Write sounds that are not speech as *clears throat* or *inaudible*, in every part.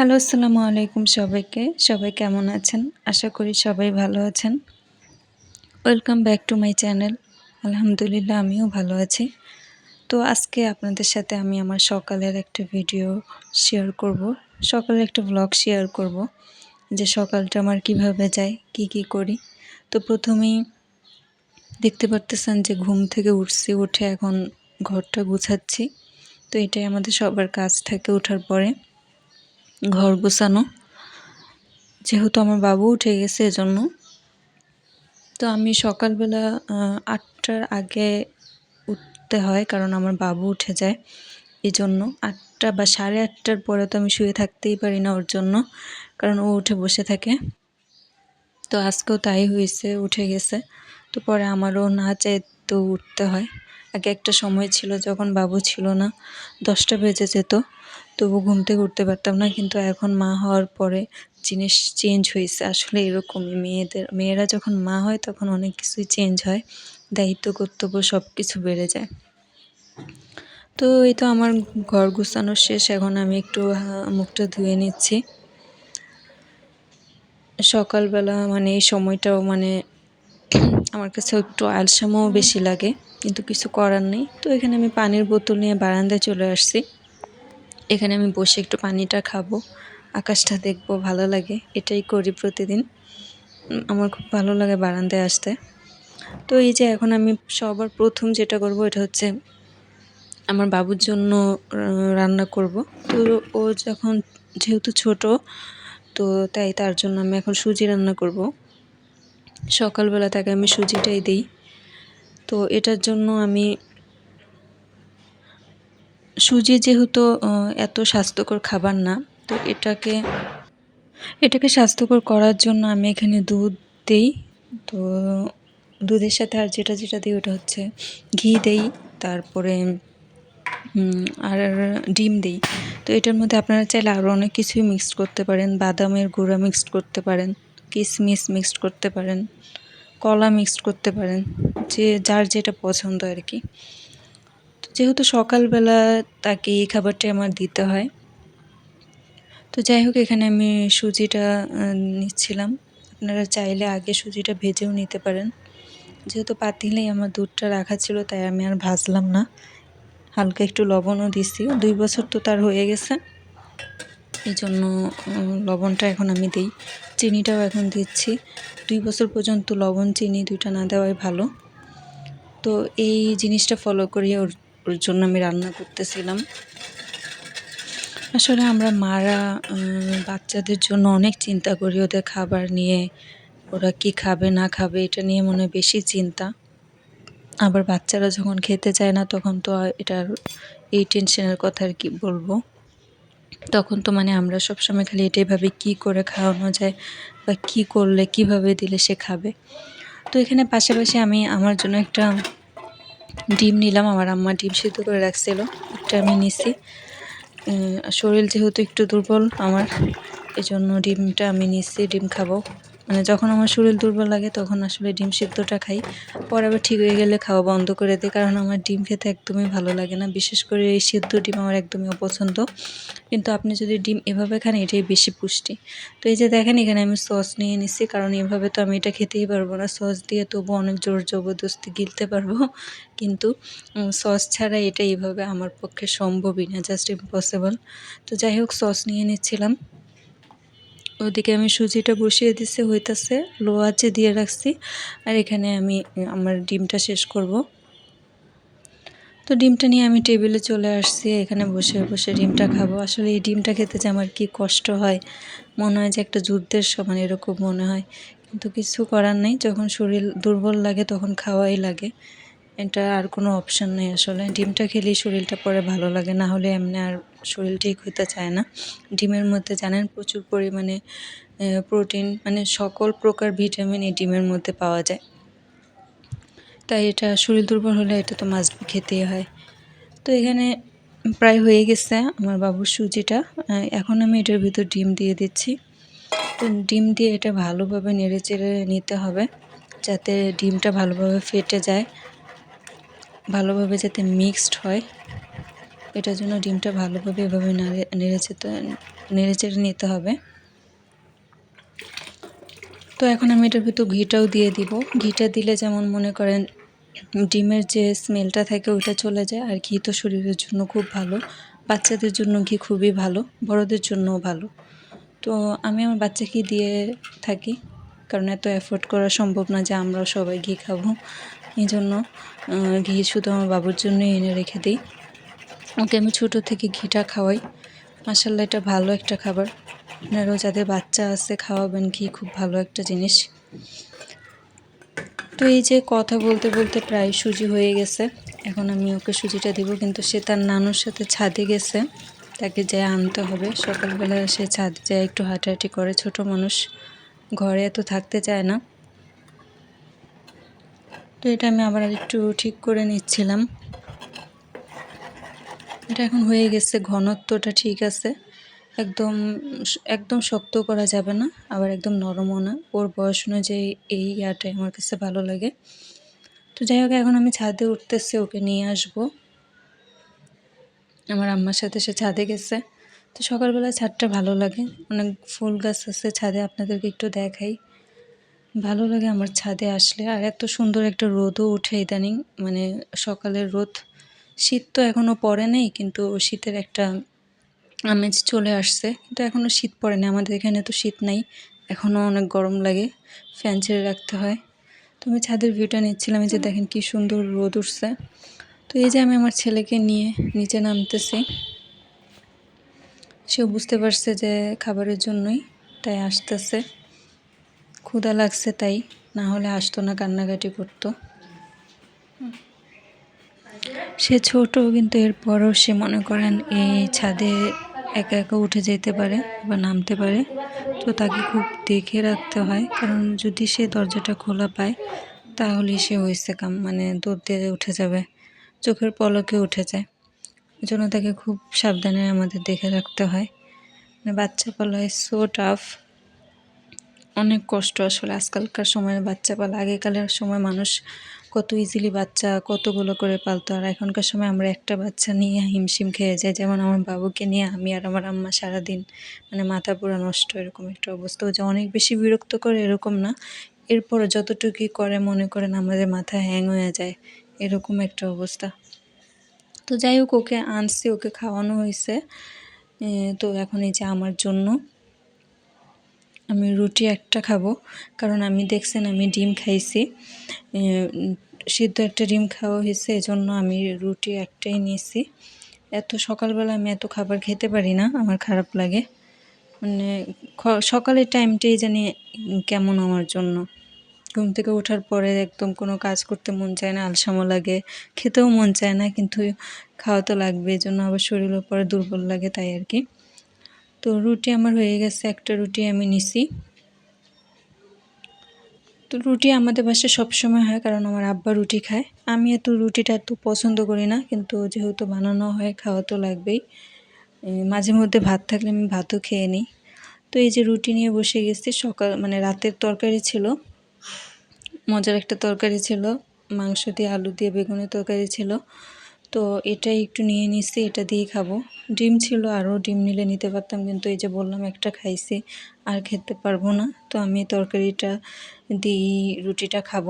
Hello, আসসালামু আলাইকুম সবাইকে। সবাই কেমন আছেন? আশা করি সবাই ভালো আছেন। Welcome back to my channel আলহামদুলিল্লাহ, আমিও ভালো আছি। তো আজকে আপনাদের সাথে আমি আমার সকালের একটা ভিডিও শেয়ার করব। সকালের একটা ব্লগ শেয়ার করব, যে সকালটা আমার কীভাবে যায়, কি কি করি। তো প্রথমেই দেখতে পারতেছেন যে ঘুম থেকে উঠছি, উঠে এখন ঘরটা গুছাচ্ছি। তো এটাই আমাদের সবার কাজ থাকে ওঠার পরে। ঘর গোছানো। যেহেতু আমার বাবু উঠে গেছে এজন্য। তো আমি সকালবেলা আটটার আগে উঠতে হয় কারণ আমার বাবু উঠে যায় এই জন্য আটটা বা সাড়ে আটটার পরে তো আমি শুয়ে থাকতেই পারি না ওর জন্য, কারণ ও উঠে বসে থাকে। তো আজকেও তাই হয়েছে, উঠে গেছে। তো পরে আমারও না তো উঠতে হয়। আগে একটা সময় ছিল যখন বাবু ছিল না, দশটা বেজে যেত। তবু ঘুম থেকে উঠতে পারতাম না, কিন্তু এখন মা হওয়ার পরে জিনিস চেঞ্জ হয়েছে। আসলে এরকমই মেয়েদের, মেয়েরা যখন মা হয় তখন অনেক কিছুই চেঞ্জ হয়, দায়িত্ব, কর্তব্য সব কিছু বেড়ে যায়। তো এই তো আমার ঘর গুছানোর শেষ, এখন আমি একটু মুখটা ধুয়ে নিচ্ছি। সকালবেলা মানে এই সময়টাও মানে *clears throat* আমার কাছে একটু আলসামও বেশি লাগে, কিন্তু কিছু করার নেই। তো এখানে আমি পানির বোতল নিয়ে বারান্দায় চলে আসছি। এখানে আমি বসে একটু পানিটা খাব, আকাশটা দেখব, ভালো লাগে, এটাই করি প্রতিদিন। আমার খুব ভালো লাগে বারান্দায় আসতে। তো এই যে এখন আমি সবার প্রথম যেটা করব এটা হচ্ছে আমার বাবুর জন্য রান্না করব। তো ও যখন যেহেতু ছোট, তো তাই তার জন্য আমি এখন সুজি রান্না করব। সকালবেলা তাকে আমি সুজিটাই দিই। তো এটার জন্য আমি সুজি যেহেতু এত স্বাস্থ্যকর খাবার না, তো এটাকে এটাকে স্বাস্থ্যকর করার জন্য আমি এখানে দুধ দিই। তো দুধের সাথে আর যেটা যেটা দিই ওটা হচ্ছে ঘি দেই, তারপরে আর ডিম দিই। তো এটার মধ্যে আপনারা চাইলে আরও অনেক কিছুই মিক্সড করতে পারেন। বাদামের গুঁড়া মিক্সড করতে পারেন কিশমিশ মিক্সড করতে পারেন, কলা মিক্সড করতে পারেন, যে, যার যেটা পছন্দ আর কি। যেহেতু সকালবেলা তাকে এই খাবারটি আমার দিতে হয়। তো যাই হোক, এখানে আমি সুজিটা নিচ্ছিলাম। আপনারা চাইলে আগে সুজিটা ভেজেও নিতে পারেন। যেহেতু পাতিলেই আমার দুধটা রাখা ছিল, তাই আমি আর ভাজলাম না। হালকা একটু লবণও দিছি। দুই বছর তো তার হয়ে গেছে। এই জন্য লবণটা এখন আমি দিই। চিনিটাও এখন দিচ্ছি। দুই বছর পর্যন্ত লবণ, চিনি দুইটা না দেওয়াই ভালো। তো এই জিনিসটা ফলো করিয়ে ওর ওর জন্য আমি রান্না করতেছিলাম। আসলে আমরা মারা বাচ্চাদের জন্য অনেক চিন্তা করি ওদের খাবার নিয়ে, ওরা কি খাবে, না খাবে, এটা নিয়ে মনে বেশি চিন্তা। আবার বাচ্চারা যখন খেতে চায় না, তখন তো এটার এই টেনশনের কথা আর কি বলব। তখন তো মানে আমরা সবসময় খালি এটাই ভাবি কী করে খাওয়ানো যায় বা কী করলে, কীভাবে দিলে সে খাবে। তো এখানে পাশাপাশি আমি, আমার জন্য একটা ডিম নিলাম, আমার আম্মা ডিম সিদ্ধ করে রাখছিল, একটা আমি নিছি। শরীর যেহেতু একটু দুর্বল আমার এই জন্য ডিমটা আমি নিচ্ছি ডিম খাব। মানে যখন আমার শরীর দুর্বল লাগে তখন আসলে ডিম সিদ্ধটা খাই। পরে আবার ঠিক হয়ে গেলে খাওয়া বন্ধ করে দিই, কারণ আমার ডিম খেতে একদমই ভালো লাগে না। বিশেষ করে এই সিদ্ধ ডিম আমার একদমই অপছন্দ। কিন্তু আপনি যদি ডিম এভাবে খান, এটাই বেশি পুষ্টি। তো এই যে দেখেন, এখানে আমি সস নিয়ে নিচ্ছি কারণ এভাবে তো আমি এটা খেতেই পারব না। সস দিয়ে তবু অনেক জোর জবরদস্তি গিলতে পারব। কিন্তু সস ছাড়া এটা এইভাবে আমার পক্ষে সম্ভবই না, জাস্ট ইম্পসিবল। তো যাই হোক, সস নিয়ে নিচ্ছিলাম। ওদিকে আমি সুজিটা বসিয়ে দিছে, হইতাছে। লো আছে দিয়ে রাখছি, আর এখানে আমি আমার ডিমটা শেষ করব। তো ডিমটা নিয়ে আমি টেবিলে চলে আসছি, এখানে বসে বসে ডিমটা খাব। আসলে এই ডিমটা খেতে যে আমার কি কষ্ট হয়, মনে হয় যে একটা যুদ্ধের সমান এরকম মনে হয়। কিন্তু কিছু করার নেই, যখন শরীর দুর্বল লাগে তখন খাওয়াই লাগে। এটা আর কোনো অপশান নেই আসলে। ডিমটা খেলেই শরীরটা পরে ভালো লাগে, না হলে এমনি আর শরীর ঠিক হতে চায় না। ডিমের মধ্যে জানেন প্রচুর পরিমাণে প্রোটিন মানে সকল প্রকার ভিটামিন এই ডিমের মধ্যে পাওয়া যায়। তাই এটা শরীর দুর্বল হলে এটা তো মাস্ট খেতেই হয়। তো এখানে প্রায় হয়ে গেছে আমার বাবুর সুজিটা। এখন আমি এটার ভিতর ডিম দিয়ে দিচ্ছি। তো ডিম দিয়ে এটা ভালোভাবে নেড়ে চেড়ে নিতে হবে, যাতে ডিমটা ভালোভাবে ফেটে যায়। ভালোভাবে যাতে মিক্সড হয়। এটার জন্য ডিমটা ভালোভাবে এভাবে নাড়ে, নেড়ে চেতে, নেড়ে চেড়ে নিতে হবে। তো এখন আমি এটার ভিতর ঘিটাও দিয়ে দিব। ঘিটা দিলে যেমন মনে করেন ডিমের যে স্মেলটা থাকে ওইটা চলে যায়। আর ঘি তো শরীরের জন্য খুব ভালো। বাচ্চাদের জন্য ঘি খুবই ভালো। বড়দের জন্যও ভালো। তো আমি আমার বাচ্চাকে দিয়ে থাকি। কারণ এত এফোর্ড করা সম্ভব না যে আমরাও সবাই ঘি খাব। এই জন্য ঘি শুধু আমার বাবুর জন্যই এনে রেখে দিই। ওকে আমি ছোটো থেকে ঘিটা খাওয়াই। মাসাল্লাহ এটা ভালো একটা খাবার। আপনারাও যাদের বাচ্চা আছে, খাওয়াবেন ঘি, খুব ভালো একটা জিনিস। তো এই যে কথা বলতে বলতে প্রায় সুজি হয়ে গেছে। এখন আমি ওকে সুজিটা দিব, কিন্তু সে তার নানুর সাথে ছাদে গেছে। তাকে যে আনতে হবে। সকালবেলা সে ছাদে যায়, একটু হাঁটাহাঁটি করে। ছোট মানুষ, ঘরে এত থাকতে চায় না। তো এটা আমি আবার একটু ঠিক করে নিচ্ছিলাম। এটা এখন হয়ে গেছে, ঘনত্বটা ঠিক আছে। একদম একদম শক্ত করা যাবে না, আবার একদম নরমও না। ওর বয়স অনুযায়ী এই ইয়াটাই আমার কাছে ভালো লাগে। তো যাই হোক, এখন আমি ছাদে উঠতেছি, ওকে নিয়ে আসব। আমার আম্মার সাথে সে ছাদে গেছে। তো সকালবেলা ছাদটা ভালো লাগে। অনেক ফুল গাছ আছে, ছাদে আপনাদেরকে একটু দেখাই। ভালো লাগে আমার ছাদে আসলে। আর এত সুন্দর একটা রোদও উঠে ইদানিং। মানে সকালের রোদ, শীত তো এখনও পড়ে নেই, কিন্তু শীতের একটা আমেজ চলে আসছে। কিন্তু এখনও শীত পড়েনি আমাদের এখানে তো শীত নাই। এখনও অনেক গরম লাগে, ফ্যান ছেড়ে রাখতে হয়। তো আমি ছাদের ভিউটা নিচ্ছিলাম যে দেখেন কি সুন্দর রোদ উঠছে। তো এই যে আমি আমার ছেলেকে নিয়ে নিচে নামতেছি। সেও বুঝতে পারছে যে খাবারের জন্যই তাই আসতেছে। ক্ষুধা লাগছে তাই, না হলে আসতো না কান্নাকাটি করতো। সে ছোট, কিন্তু এরপরও সে মনে করেন এই ছাদে একা একা উঠে যেতে পারে বা নামতে পারে। তো তাকে খুব দেখে রাখতে হয়, কারণ যদি সে দরজাটা খোলা পায়, তাহলে সে হয়েছে কাম মানে দৌড় দিয়ে উঠে যাবে, চোখের পলকে উঠে যায়। এই জন্য তাকে খুব সাবধানে আমাদের দেখে রাখতে হয়। মানে বাচ্চা পালা সো টাফ অনেক কষ্ট আসলে আজকালকার সময়ের বাচ্চা পালা। আগেকালের সময় মানুষ কত ইজিলি বাচ্চা, কতগুলো করে পালতো। আর এখনকার সময় আমরা একটা বাচ্চা নিয়ে হিমশিম খেয়ে যাই। যেমন আমার বাবুকে নিয়ে আমি আর আমার আম্মা সারাদিন মানে মাথা পুরো নষ্ট, এরকম একটা অবস্থা। যে অনেক বেশি বিরক্ত করে এরকম না। এরপরে যতটুকুই করে মনে করেন আমাদের মাথা হ্যাং হয়ে যায়। এরকম একটা অবস্থা। তো যাই হোক, ওকে আনছি, ওকে খাওয়ানো হয়েছে। তো এখন এই যে আমার জন্য আমি রুটি একটা খাব, কারণ আমি দেখছেন আমি ডিম খাইছি। সিদ্ধ একটা ডিম খাওয়া হয়েছে, এজন্য আমি রুটি একটাই নিয়েছি। এত সকালবেলা আমি এত খাবার খেতে পারি না, আমার খারাপ লাগে। মানে সকালের টাইমটাই জানি কেমন আমার জন্য। ঘুম থেকে ওঠার পরে একদম কোনো কাজ করতে মন চায় না আলসামো লাগে, খেতেও মন চায় না, কিন্তু খাওয়া তো লাগবে এই জন্য আবার শরীরের পরে দুর্বল লাগে, তাই আর কি। তো রুটি আমার হয়ে গেছে, একটা রুটি আমি নিছি। তো রুটি আমাদের বাসায় সবসময় হয় কারণ আমার আব্বা রুটি খায়। আমি এত রুটিটা এত পছন্দ করি না, কিন্তু যেহেতু বানানো হয়, খাওয়া তো লাগবেই। মাঝে মধ্যে ভাত থাকলে আমি ভাতও খেয়ে নিই। তো এই যে রুটি নিয়ে বসে গেছি, সকাল মানে রাতের তরকারি ছিল। মজার একটা তরকারি ছিল, মাংস দিয়ে, আলু দিয়ে, বেগুনের তরকারি ছিল। তো এটাই একটু নিয়ে নিছি, এটা দিয়েই খাব। ডিম ছিল, আরও ডিম নিলে নিতে পারতাম, কিন্তু এই যে বললাম একটা খাইছি, আর খেতে পারব না। তো আমি তরকারিটা দিই, রুটিটা খাব।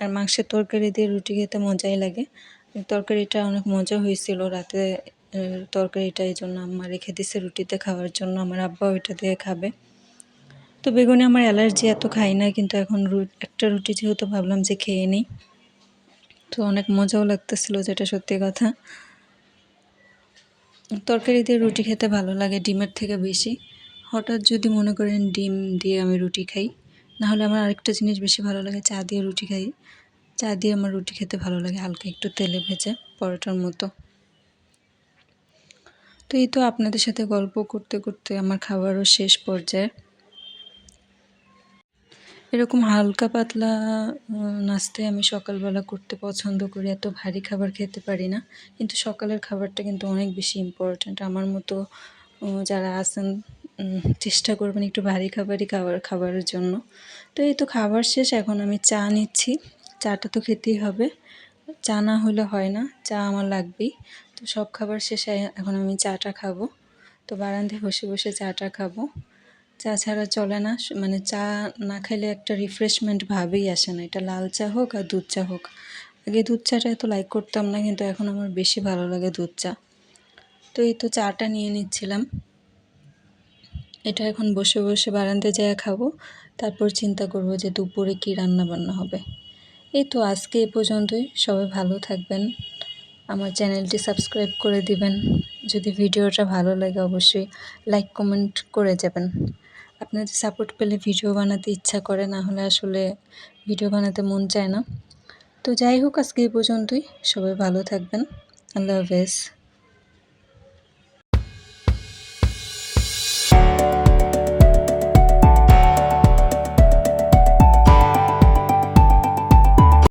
আর মাংসের তরকারি দিয়ে রুটি খেতে মজাই লাগে। তরকারিটা অনেক মজা হয়েছিল রাতে তরকারিটা, এই জন্য আম্মা রেখে দিছে রুটিতে খাওয়ার জন্য। আমার আব্বা ওইটা দিয়ে খাবে। তো বেগুনে আমার অ্যালার্জি এত খাই না, কিন্তু এখন একটা রুটি যেহেতু ভাবলাম যে খেয়ে নিই। তো অনেক মজাও লাগতেছিল, যেটা সত্যি কথা। তরকারি দিয়ে রুটি খেতে ভালো লাগে, ডিমের থেকে বেশি। হঠাৎ যদি মনে করেন ডিম দিয়ে আমি রুটি খাই, নাহলে আমার আরেকটা জিনিস বেশি ভালো লাগে, চা দিয়ে রুটি খাই। চা দিয়ে আমার রুটি খেতে ভালো লাগে, হালকা একটু তেলে ভেজে পরোটার মতো। তো এই তো আপনাদের সাথে গল্প করতে করতে আমার খাবারও শেষ পর্যায়ে। এরকম হালকা পাতলা নাস্তায় আমি সকালবেলা করতে পছন্দ করি। এত ভারী খাবার খেতে পারি না। কিন্তু সকালের খাবারটা কিন্তু অনেক বেশি ইম্পর্ট্যান্ট আমার মতো যারা আছেন চেষ্টা করবেন একটু ভারী খাবারই খাবার খাবারের জন্য। তো এই তো খাবার শেষ, এখন আমি চা নিচ্ছি। চাটা তো খেতেই হবে। চা না হলে হয় না, চা আমার লাগবেই। তো তো সব খাবার শেষে এখন আমি চাটা খাব। তো বারান্দায় বসে বসে চাটা খাব। চা ছাড়া চলে না মানে চা না খেলে একটা রিফ্রেশমেন্ট ভাবেই আসে না। এটা লাল চা হোক আর দুধ চা হোক। আগে দুধ চাটা এত লাইক করতাম না, কিন্তু এখন আমার বেশি ভালো লাগে দুধ চা। তো এই তো চাটা নিয়ে নিচ্ছিলাম। এটা এখন বসে বসে বারান্দায় যায় খাব। তারপর চিন্তা করব যে দুপুরে কী রান্না বান্না হবে। এই তো আজকে এ পর্যন্তই। সবাই ভালো থাকবেন। আমার চ্যানেলটি সাবস্ক্রাইব করে দিবেন। যদি ভিডিওটা ভালো লাগে অবশ্যই লাইক কমেন্ট করে যাবেন। আপনাদের সাপোর্ট পেলে ভিডিও বানাতে ইচ্ছা করে, না হলে আসলে ভিডিও বানাতে মন চায় না। তো যাই হোক, আজকে এই পর্যন্তই। সবাই ভালো থাকবেন। আল্লাহ হাফেজ।